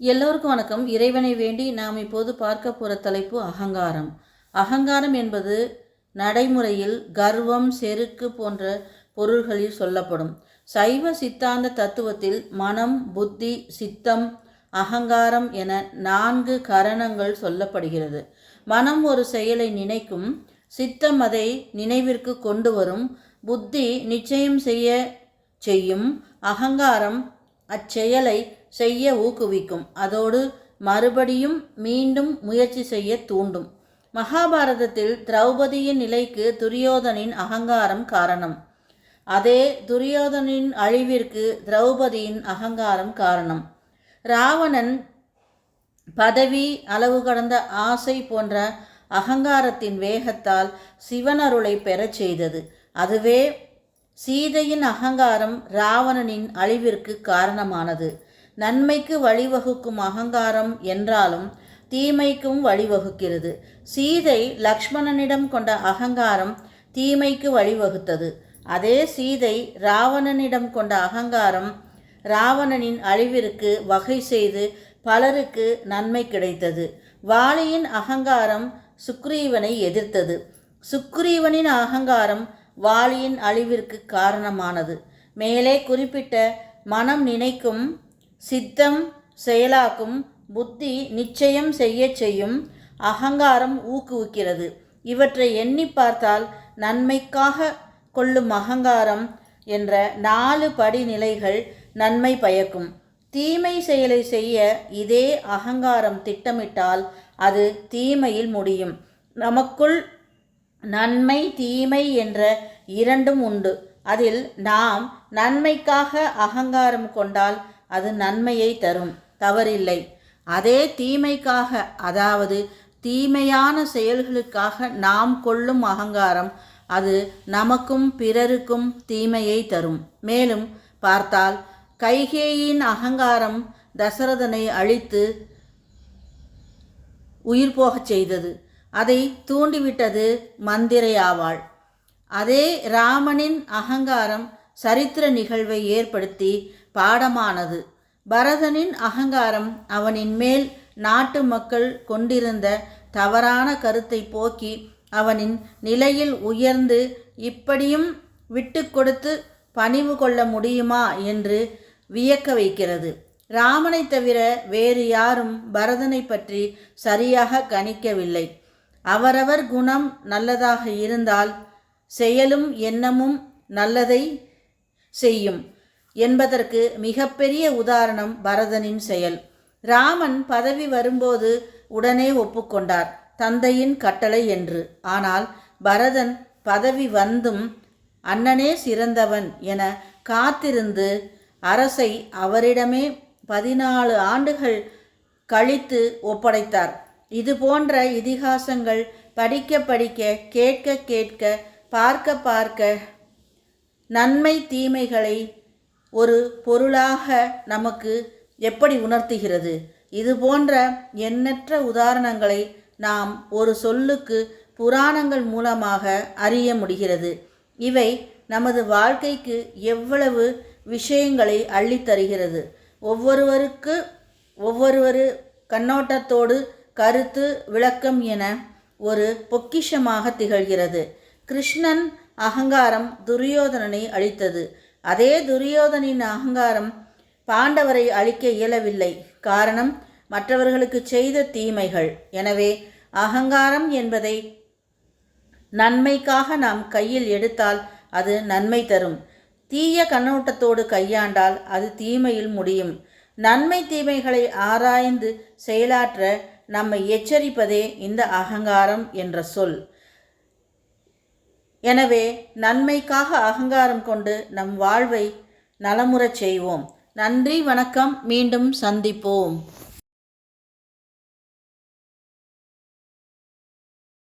எல்லோருக்கும் வணக்கம். இறைவனை வேண்டி நாம் இப்போது பார்க்க போகிற தலைப்பு அகங்காரம். அகங்காரம் என்பது நடைமுறையில் கர்வம் செருக்கு போன்ற பொருள்களில் சொல்லப்படும். சைவ சித்தாந்த தத்துவத்தில் மனம் புத்தி சித்தம் அகங்காரம் என நான்கு கரணங்கள் சொல்லப்படுகிறது. மனம் ஒரு செயலை நினைக்கும் சித்தம் அதை நினைவிற்கு கொண்டு வரும் புத்தி நிச்சயம் செய்ய செய்யும் அகங்காரம் அச்செயலை செய்ய ஊக்குவிக்கும். அதோடு மறுபடியும் மீண்டும் முயற்சி செய்ய தூண்டும். மகாபாரதத்தில் திரௌபதியின் நிலைக்கு துரியோதனின் அகங்காரம் காரணம். அதே துரியோதனின் அழிவிற்கு திரௌபதியின் அகங்காரம் காரணம். ராவணன் பதவி அளவு கடந்த ஆசை போன்ற அகங்காரத்தின் வேகத்தால் சிவனருளை பெறச் செய்தது. அதுவே சீதையின் அகங்காரம் ராவணனின் அழிவிற்கு காரணமானது. நன்மைக்கு வழிவகுக்கும் அகங்காரம் என்றாலும் தீமைக்கும் வழிவகுக்கிறது. சீதை லக்ஷ்மணனிடம் கொண்ட அகங்காரம் தீமைக்கு வழிவகுத்தது. அதே சீதை ராவணனிடம் கொண்ட அகங்காரம் ராவணனின் அழிவிற்கு வகை செய்து பலருக்கு நன்மை கிடைத்தது. வாலியின் அகங்காரம் சுக்ரீவனை எதிர்த்தது. சுக்ரீவனின் அகங்காரம் வாலியின் அழிவிற்கு காரணமானது. மேலே குறிப்பிட்ட மனம் நினைக்கும் சித்தம் செயலாக்கும் புத்தி நிச்சயம் செய்ய செய்யும் அகங்காரம் ஊக்குவிக்கிறது. இவற்றை எண்ணி பார்த்தால் நன்மைக்காக கொள்ளும் அகங்காரம் என்ற நாலு படிநிலைகள் நன்மை பயக்கும். தீமை செயலை செய்ய இதே அகங்காரம் திட்டமிட்டால் அது தீமையில் முடியும். நமக்குள் நன்மை தீமை என்ற இரண்டும் உண்டு. அதில் நாம் நன்மைக்காக அகங்காரம் கொண்டால் அது நன்மையை தரும். தவறில்லை. அதே தீமைக்காக அதாவது தீமையான செயல்களுக்காக நாம் கொள்ளும் அகங்காரம் அது நமக்கும் பிறருக்கும் தீமையை தரும். மேலும் பார்த்தால் கைகேயின் அகங்காரம் தசரதனை அழித்து உயிர் போகச் செய்தது. அதை தூண்டிவிட்டது மந்திரையாவாள். அதே ராமனின் அகங்காரம் சரித்திர நிகழ்வை ஏற்படுத்தி பாடமானது. பரதனின் அகங்காரம் அவனின் மேல் நாட்டு மக்கள் கொண்டிருந்த தவறான கருத்தை போக்கி அவனின் நிலையில் உயர்ந்து இப்படியும் விட்டு கொடுத்து பணிவு கொள்ள முடியுமா என்று வியக்க வைக்கிறது. ராமனை தவிர வேறு யாரும் பரதனை பற்றி சரியாக கணிக்கவில்லை. அவரவர் குணம் நல்லதாக இருந்தால் செயலும் எண்ணமும் நல்லதை செய்யும் என்பதற்கு மிகப்பெரிய உதாரணம் பரதனின் செயல். ராமன் பதவி வரும்போது உடனே ஒப்புக்கொண்டார் தந்தையின் கட்டளை என்று. ஆனால் பரதன் பதவி வந்தும் அண்ணனே சிறந்தவன் என காத்திருந்து அரசை அவரிடமே பதினாலு ஆண்டுகள் கழித்து ஒப்படைத்தார். இது போன்ற இதிகாசங்கள் படிக்க படிக்க கேட்க கேட்க பார்க்க பார்க்க நன்மை தீமைகளை ஒரு பொருளாக நமக்கு எப்படி உணர்த்துகிறது? இது போன்ற எண்ணற்ற உதாரணங்களை நாம் ஒரு சொல்லுக்கு புராணங்கள் மூலமாக அறிய முடிகிறது. இவை நமது வாழ்க்கைக்கு எவ்வளவு விஷயங்களை அள்ளித்தருகிறது? ஒவ்வொருவருக்கு ஒவ்வொருவரு கண்ணோட்டத்தோடு கருத்து விளக்கம் என ஒரு பொக்கிஷமாக திகழ்கிறது. கிருஷ்ணன் அகங்காரம் துரியோதனனை அழித்தது. அதே துரியோதனின் அகங்காரம் பாண்டவரை அழிக்க இயலவில்லை. காரணம் மற்றவர்களுக்கு செய்த தீமைகள். எனவே அகங்காரம் என்பதை நன்மைக்காக நாம் கையில் எடுத்தால் அது நன்மை தரும். தீய கண்ணோட்டத்தோடு கையாண்டால் அது தீமையில் முடியும். நன்மை தீமைகளை ஆராய்ந்து செயலாற்ற நம்மை எச்சரிப்பதே இந்த அகங்காரம் என்ற சொல். எனவே நன்மைக்காக அகங்காரம் கொண்டு நம் வாழ்வை நலமுறச் செய்வோம். நன்றி வணக்கம். மீண்டும் சந்திப்போம்.